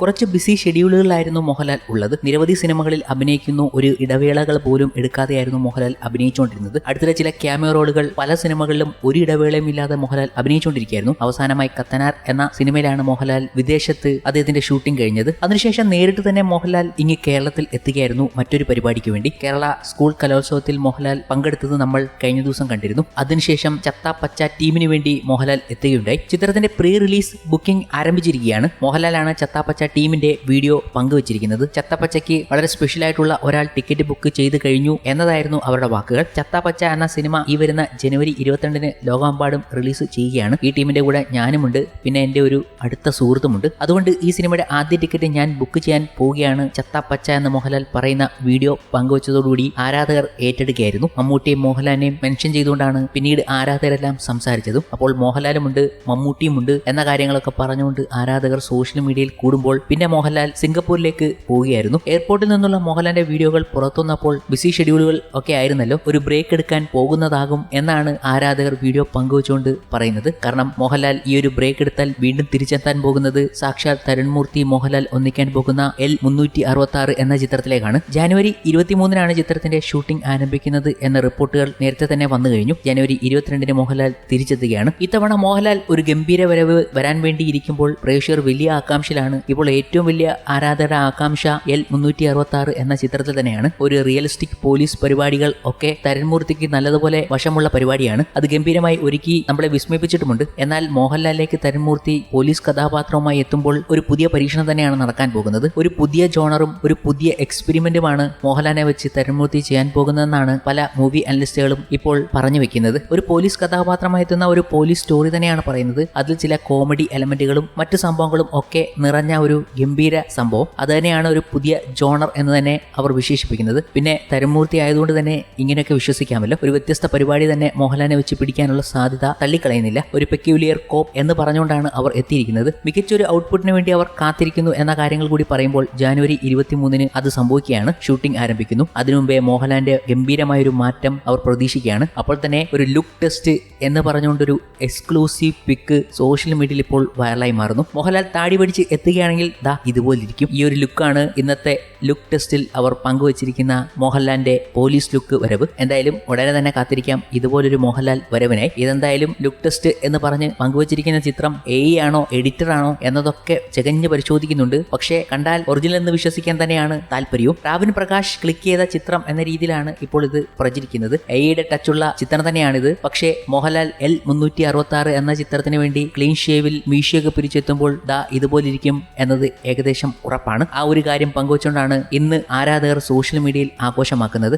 കുറച്ച് ബിസി ഷെഡ്യൂളുകളിലായിരുന്നു മോഹൻലാൽ ഉള്ളത്. നിരവധി സിനിമകളിൽ അഭിനയിക്കുന്നു. ഒരു ഇടവേളകൾ പോലും എടുക്കാതെയായിരുന്നു മോഹൻലാൽ അഭിനയിച്ചുകൊണ്ടിരുന്നത്. അടുത്തിടെ ചില ക്യാമിയോ റോളുകൾ പല സിനിമകളിലും ഒരു ഇടവേളയും ഇല്ലാതെ മോഹൻലാൽ അഭിനയിച്ചുകൊണ്ടിരിക്കുകയായിരുന്നു. അവസാനമായി കത്തനാർ എന്ന സിനിമയിലാണ് മോഹൻലാൽ വിദേശത്ത് അദ്ദേഹത്തിന്റെ ഷൂട്ടിംഗ് കഴിഞ്ഞത്. അതിനുശേഷം നേരിട്ട് തന്നെ മോഹൻലാൽ ഇങ്ങ് കേരളത്തിൽ എത്തുകയായിരുന്നു മറ്റൊരു പരിപാടിക്ക് വേണ്ടി. കേരള സ്കൂൾ കലോത്സവത്തിൽ മോഹൻലാൽ പങ്കെടുത്തത് നമ്മൾ കഴിഞ്ഞ ദിവസം കണ്ടിരുന്നു. അതിനുശേഷം ചത്ത പച്ച ടീമിന് വേണ്ടി മോഹൻലാൽ എത്തുകയുണ്ടായി. ചിത്രത്തിന്റെ പ്രീ റിലീസ് ബുക്കിംഗ് ആരംഭിച്ചിരിക്കുകയാണ്. മോഹൻലാലാണ് ചത്താപ്പച്ച ടീമിന്റെ വീഡിയോ പങ്കുവച്ചിരിക്കുന്നത് ചത്തപ്പച്ചയ്ക്ക് വളരെ സ്പെഷ്യൽ ആയിട്ടുള്ള ഒരാൾ ടിക്കറ്റ് ബുക്ക് ചെയ്തു കഴിഞ്ഞു എന്നതായിരുന്നു അവരുടെ വാക്കുകൾ. ചത്തപ്പച്ച എന്ന സിനിമ ഈ വരുന്ന ജനുവരി ഇരുപത്തിരണ്ടിന് ലോകമെമ്പാടും റിലീസ് ചെയ്യുകയാണ്. ഈ ടീമിന്റെ കൂടെ ഞാനുമുണ്ട്. പിന്നെ എന്റെ ഒരു അടുത്ത സുഹൃത്തുമുണ്ട്. അതുകൊണ്ട് ഈ സിനിമയുടെ ആദ്യ ടിക്കറ്റ് ഞാൻ ബുക്ക് ചെയ്യാൻ പോവുകയാണ് ചത്തപ്പച്ച എന്ന മോഹൻലാൽ പറയുന്ന വീഡിയോ പങ്കുവച്ചതോടുകൂടി ആരാധകർ ഏറ്റെടുക്കുകയായിരുന്നു. മമ്മൂട്ടിയും മോഹൻലാലിനെയും മെൻഷൻ ചെയ്തുകൊണ്ടാണ് പിന്നീട് ആരാധകരെല്ലാം സംസാരിച്ചതും. അപ്പോൾ മോഹൻലാലുമുണ്ട് മമ്മൂട്ടിയുമുണ്ട് എന്ന കാര്യങ്ങളൊക്കെ പറഞ്ഞുകൊണ്ട് ആരാധകർ സോഷ്യൽ മീഡിയയിൽ കൂടുമ്പോൾ പിന്നെ മോഹൻലാൽ സിംഗപ്പൂരിലേക്ക് പോവുകയായിരുന്നു. എയർപോർട്ടിൽ നിന്നുള്ള മോഹൻലാലിന്റെ വീഡിയോകൾ പുറത്തുവന്നപ്പോൾ ബിസി ഷെഡ്യൂളുകൾ ഒക്കെ ആയിരുന്നല്ലോ. ഒരു ബ്രേക്ക് എടുക്കാൻ പോകുന്നതാകും എന്നാണ് ആരാധകർ വീഡിയോ പങ്കുവച്ചുകൊണ്ട് പറയുന്നത്. കാരണം മോഹൻലാൽ ഈ ഒരു ബ്രേക്ക് എടുത്താൽ വീണ്ടും തിരിച്ചെത്താൻ പോകുന്നത് സാക്ഷാൽ തരുൺമൂർത്തി മോഹൻലാൽ ഒന്നിക്കാൻ പോകുന്ന എൽ മുന്നൂറ്റി അറുപത്തി ആറ് എന്ന ചിത്രത്തിലേക്കാണ്. ജനുവരി ഇരുപത്തിമൂന്നിനാണ് ചിത്രത്തിന്റെ ഷൂട്ടിംഗ് ആരംഭിക്കുന്നത് എന്ന റിപ്പോർട്ടുകൾ നേരത്തെ തന്നെ വന്നു കഴിഞ്ഞു. ജനുവരി ഇരുപത്തിരണ്ടിന് മോഹൻലാൽ തിരിച്ചെത്തുകയാണ്. ഇത്തവണ മോഹൻലാൽ ഒരു ഗംഭീര വരവ് വരാൻ വേണ്ടിയിരിക്കുമ്പോൾ പ്രേക്ഷകർ വലിയ ആകാംക്ഷയിലാണ്. ഇപ്പോൾ ഏറ്റവും വലിയ ആരാധകരുടെ ആകാംക്ഷ എൽ മുന്നൂറ്റി അറുപത്തി ആറ് എന്ന ചിത്രത്തിൽ തന്നെയാണ്. ഒരു റിയലിസ്റ്റിക് പോലീസ് പരിപാടികൾ ഒക്കെ തരൺമൂർത്തിക്ക് നല്ലതുപോലെ വശമുള്ള പരിപാടിയാണ്. അത് ഗംഭീരമായി ഒരുക്കി നമ്മളെ വിസ്മയിപ്പിച്ചിട്ടുമുണ്ട്. എന്നാൽ മോഹൻലാലിലേക്ക് തരൺമൂർത്തി പോലീസ് കഥാപാത്രവുമായി എത്തുമ്പോൾ ഒരു പുതിയ പരീക്ഷണം തന്നെയാണ് നടക്കാൻ പോകുന്നത്. ഒരു പുതിയ ജോണറും ഒരു പുതിയ എക്സ്പെരിമെന്റുമാണ് മോഹൻലാലിനെ വെച്ച് തരൺമൂർത്തി ചെയ്യാൻ പോകുന്നതെന്നാണ് പല മൂവി അനലിസ്റ്റുകളും ഇപ്പോൾ പറഞ്ഞു വെക്കുന്നത്. ഒരു പോലീസ് കഥാപാത്രമായി എത്തുന്ന ഒരു പോലീസ് സ്റ്റോറി തന്നെയാണ് പറയുന്നത്. അതിൽ ചില കോമഡി എലമെന്റുകളും മറ്റു സംഭവങ്ങളും ഒക്കെ നിറഞ്ഞ ഒരു ഗംഭീര സംഭവം. അത് തന്നെയാണ് ഒരു പുതിയ ജോണർ എന്ന് തന്നെ അവർ വിശേഷിപ്പിക്കുന്നത്. പിന്നെ തരമൂർത്തി ആയതുകൊണ്ട് തന്നെ ഇങ്ങനെയൊക്കെ വിശ്വസിക്കാമല്ലോ. ഒരു വ്യത്യസ്ത പരിപാടി തന്നെ മോഹൻലാലിനെ വെച്ച് പിടിക്കാനുള്ള സാധ്യത തള്ളിക്കളയുന്നില്ല. ഒരു പെക്യുലിയർ കോപ്പ് എന്ന് പറഞ്ഞുകൊണ്ടാണ് അവർ എത്തിയിരിക്കുന്നത്. മികച്ചൊരു ഔട്ട്പുട്ടിന് വേണ്ടി അവർ കാത്തിരിക്കുന്നു എന്ന കാര്യങ്ങൾ കൂടി പറയുമ്പോൾ ജാനുവരി ഇരുപത്തിമൂന്നിന് അത് സംഭവിക്കുകയാണ്. ഷൂട്ടിംഗ് ആരംഭിക്കുന്നു. അതിനുമുമ്പേ മോഹൻലാലിന്റെ ഗംഭീരമായ ഒരു മാറ്റം അവർ പ്രതീക്ഷിക്കുകയാണ്. അപ്പോൾ തന്നെ ഒരു ലുക്ക് ടെസ്റ്റ് എന്ന് പറഞ്ഞുകൊണ്ടൊരു എക്സ്ക്ലൂസീവ് പിക്ക് സോഷ്യൽ മീഡിയയിൽ ഇപ്പോൾ വൈറലായി മാറുന്നു. മോഹൻലാൽ താടി പഠിച്ച് എത്തുകയാണെങ്കിൽ ദാ ഇതുപോലിരിക്കും ഈ ഒരു ലുക്കാണ് ഇന്നത്തെ ലുക്ക് ടെസ്റ്റിൽ അവർ പങ്കുവച്ചിരിക്കുന്ന മോഹൻലാലിന്റെ പോലീസ് ലുക്ക് വരവ്. എന്തായാലും ഉടനെ തന്നെ കാത്തിരിക്കാം ഇതുപോലൊരു മോഹൻലാൽ വരവിനെ. ഇതെന്തായാലും ലുക്ക് ടെസ്റ്റ് എന്ന് പറഞ്ഞ് പങ്കുവച്ചിരിക്കുന്ന ചിത്രം എ ആണോ എഡിറ്റർ ആണോ എന്നതൊക്കെ ചെകഞ്ഞ് പരിശോധിക്കുന്നുണ്ട്. പക്ഷേ കണ്ടാൽ ഒറിജിനൽ എന്ന് വിശ്വസിക്കാൻ തന്നെയാണ് താല്പര്യവും. റാവിൻ പ്രകാശ് ക്ലിക്ക് ചെയ്ത ചിത്രം എന്ന രീതിയിലാണ് ഇപ്പോൾ ഇത് പ്രചരിക്കുന്നത്. എയുടെ ടച്ചുള്ള ചിത്രം തന്നെയാണിത്. പക്ഷേ മോഹൻലാൽ എൽ മുന്നൂറ്റി അറുപത്തി ആറ് എന്ന ചിത്രത്തിന് വേണ്ടി ക്ലീൻ ഷേവിൽ മീശയൊക്കെ പിരിച്ചെത്തുമ്പോൾ ദാ ഇതുപോലിരിക്കും എന്നത് ഏകദേശം ഉറപ്പാണ്. ആ ഒരു കാര്യം പങ്കുവച്ചുകൊണ്ടാണ് ഇന്ന് ആരാധകർ സോഷ്യൽ മീഡിയയിൽ ആഘോഷമാക്കുന്നത്.